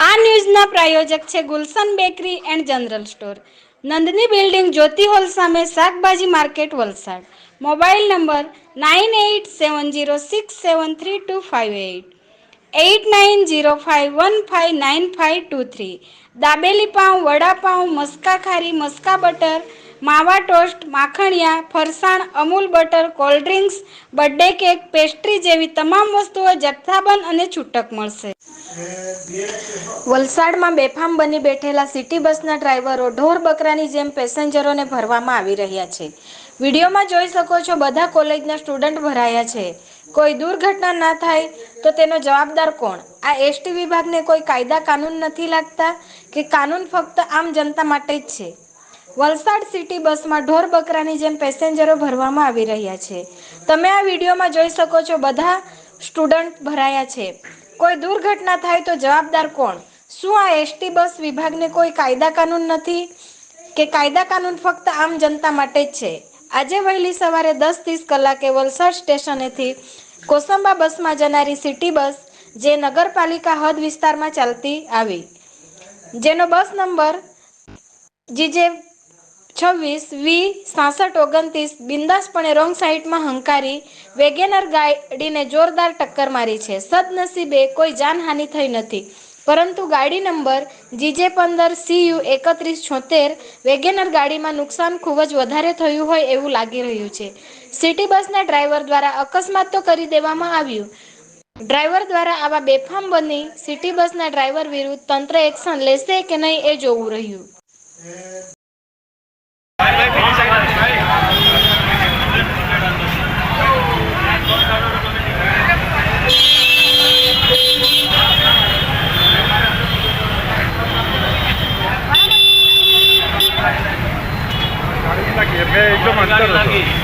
ન્યૂઝના પ્રાયોજક છે Gulshan bakery and general store. Nandini building Jyoti hall સામે શાકભાજી market Valsad. Mobile number nine eight seven zero six seven three two five eight. Eight nine zero five one five nine five two three. Dabeli pav vada pav maska khari, maska butter, mawa toast, માખણિયા, farsan, Amul butter, cold drinks, birthday cake, pastry જેવી તમામ વસ્તુઓ જથ્થાબંધ અને છૂટક મળશે. વલસાડમાં બેફામ બની બેઠેલા સિટી બસના ડ્રાઈવરો ઢોર બકરાની જેમ પેસેન્જરોને ભરવામાં આવી રહ્યા છે. વિડીયોમાં જોઈ શકો છો, બધા કોલેજના સ્ટુડન્ટ ભરાયા છે. કોઈ દુર્ઘટના ના થાય તો તેનો જવાબદાર કોણ? આ એસટી વિભાગને કોઈ કાયદા કાનૂન નથી લાગતા કે કાનૂન ફક્ત આમ જનતા માટે જ છે? વલસાડ સિટી બસમાં ઢોર બકરાની જેમ પેસેન્જરો ભરવામાં આવી રહ્યા છે. તમે આ વિડીયોમાં જોઈ શકો છો બધા સ્ટુડન્ટ ભરાયા છે. કોઈ દુર્ઘટના થાય તો જવાબદાર કોણ? શું આ એસટી બસ વિભાગને કોઈ કાયદા કાનૂન નથી કે કાયદા કાનૂન ફક્ત આમ જનતા માટે જ છે? આજે વહેલી સવારે દસ ત્રીસ કલાકે વલસાડ સ્ટેશનેથી કોસંબા બસમાં જનારી સિટી બસ જે નગરપાલિકા હદ વિસ્તારમાં ચાલતી આવી. જેનો બસ નંબર જીજે છવ્વીસ વી સાસઠ ઓગણત્રીસ બિંદાસપણે રોંગ સાઈડમાં હંકારી વેગેનર ગાડીને જોરદાર ટક્કર મારી છે. સદનસીબે કોઈ જાનહાનિ થઈ નથી. પરંતુ ગાડી નંબર જીજે પંદર સીયુ એકત્રીસ છોતેર વેગેનર ગાડીમાં નુકસાન ખૂબ જ વધારે થયું હોય એવું લાગી રહ્યું છે. સિટી બસના ડ્રાઈવર દ્વારા અકસ્માત તો કરી દેવામાં આવ્યું. ડ્રાઈવર દ્વારા આવા બેફામ બની સિટી બસના ડ્રાઈવર વિરુદ્ધ તંત્ર એક્શન લેશે કે નહીં એ જોવું રહ્યું. અંદર હતો